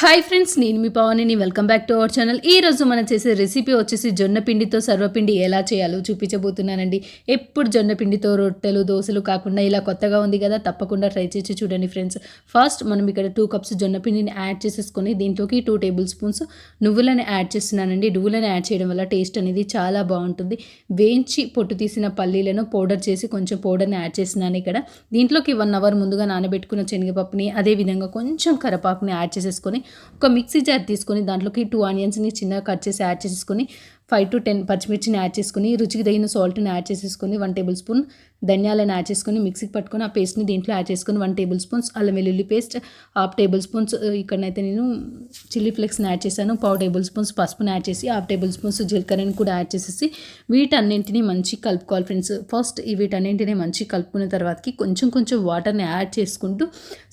Hi friends నేను మీ పవనిని welcome back to our channel ఈ రోజు మనం చేసే రెసిపీ వచ్చేసి జొన్న పిండితో సర్వపిండి ఎలా చేయాలో చూపించబోతున్నానండి. ఎప్పుడు జొన్న పిండితో రొట్టెలు దోశలు కాకుండా ఇలా కొత్తగా ఉంది కదా తప్పకుండా ట్రై చేసి చూడండి ఫ్రెండ్స్ ఫస్ట్ మనం ఇక్కడ టూ కప్స్ జొన్న పిండిని యాడ్ చేసేసుకొని దీంట్లోకి టూ టేబుల్ స్పూన్స్ నువ్వులను యాడ్ చేస్తున్నానండి. నువ్వులను యాడ్ చేయడం వల్ల టేస్ట్ అనేది చాలా బాగుంటుంది. వేయించి పొట్టు తీసిన పల్లీలను పౌడర్ చేసి కొంచెం పౌడర్ని యాడ్ చేస్తున్నాను ఇక్కడ. దీంట్లోకి వన్ అవర్ ముందుగా నానబెట్టుకున్న శనగపప్పుని అదేవిధంగా కొంచెం కరపాకుని యాడ్ చేసేసుకొని ఒక మిక్సీ జార్ తీసుకొని దాంట్లోకి టూ ఆనియన్స్ని చిన్నగా కట్ చేసి యాడ్ చేసేసుకొని ఫైవ్ టు టెన్ పచ్చిమిర్చిని యాడ్ చేసుకుని రుచికి తగిన సాల్ట్ని యాడ్ చేసేసుకొని వన్ టేబుల్ స్పూన్ ధనియాలను యాడ్ చేసుకొని మిక్సీకి పట్టుకొని ఆ పేస్ట్ని దీంట్లో యాడ్ చేసుకొని వన్ టేబుల్ స్పూన్స్ అల్లం వెల్లుల్లి పేస్ట్ హాఫ్ టేబుల్ స్పూన్స్ ఇక్కడనైతే నేను చిల్లీ ఫ్లేక్స్ని యాడ్ చేశాను. పావు టేబుల్ స్పూన్స్ పసుపుని యాడ్ చేసి హాఫ్ టేబుల్ స్పూన్స్ జీలకర్రని కూడా యాడ్ చేసేసి వీటన్నింటినీ మంచి కలుపుకోవాలి ఫ్రెండ్స్. ఫస్ట్ ఈ వీటన్నింటినీ మంచి కలుపుకున్న తర్వాతకి కొంచెం కొంచెం వాటర్ని యాడ్ చేసుకుంటూ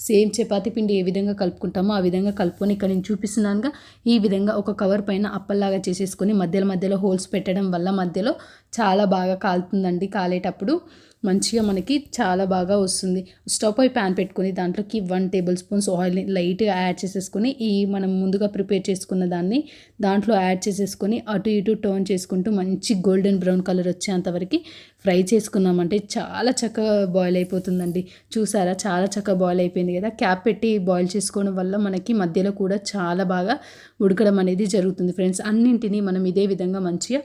సేమ్ చపాతీ పిండి ఏ విధంగా కలుపుకుంటామో ఆ విధంగా కలుపుకొని ఇక్కడ నేను చూపిస్తున్నానుగా ఈ విధంగా ఒక కవర్ పైన అప్పల్లాగా చేసేసుకొని మధ్యలో మధ్యలో హోల్స్ పెట్టడం వల్ల మధ్యలో చాలా బాగా కాలుతుందండి కాలేటప్పుడు. మంచిగా మనకి చాలా బాగా వస్తుంది. స్టవ్ పై ప్యాన్ పెట్టుకొని దాంట్లోకి వన్ టేబుల్ స్పూన్స్ ఆయిల్ని లైట్గా యాడ్ చేసేసుకొని ఈ మనం ముందుగా ప్రిపేర్ చేసుకున్న దాన్ని దాంట్లో యాడ్ చేసేసుకొని అటు ఇటు టర్న్ చేసుకుంటూ మంచి గోల్డెన్ బ్రౌన్ కలర్ వచ్చేంతవరకు ఫ్రై చేసుకున్నామంటే చాలా చక్కగా బాయిల్ అయిపోతుందండి. చూసారా? చాలా చక్కగా బాయిల్ అయిపోయింది కదా? క్యాప్ పెట్టి బాయిల్ చేసుకోవడం వల్ల మనకి మధ్యలో కూడా చాలా బాగా ఉడకడం అనేది జరుగుతుంది. ఫ్రెండ్స్ అన్నింటినీ మనం ఇదే విధంగా మంచిగా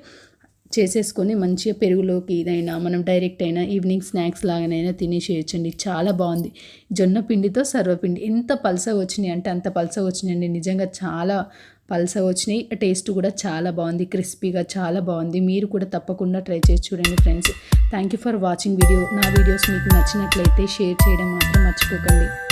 చేసేసుకొని మంచిగా పెరుగులోకి ఇదైనా మనం డైరెక్ట్ అయినా ఈవినింగ్ స్నాక్స్ లాగానైనా తినేసేయచ్చండి. చాలా బాగుంది. జొన్న పిండితో సర్వపిండి. ఎంత పలస వచ్చినాయి అంటే అంత పలస వచ్చినాయండి. నిజంగా చాలా పలస వచ్చినాయి. టేస్ట్ కూడా చాలా బాగుంది. క్రిస్పీగా చాలా బాగుంది. మీరు కూడా తప్పకుండా ట్రై చేసి చూడండి friends. Thank you for watching video. నా వీడియోస్ మీకు నచ్చినట్లయితే షేర్ చేయడం మాత్రం మర్చిపోకండి.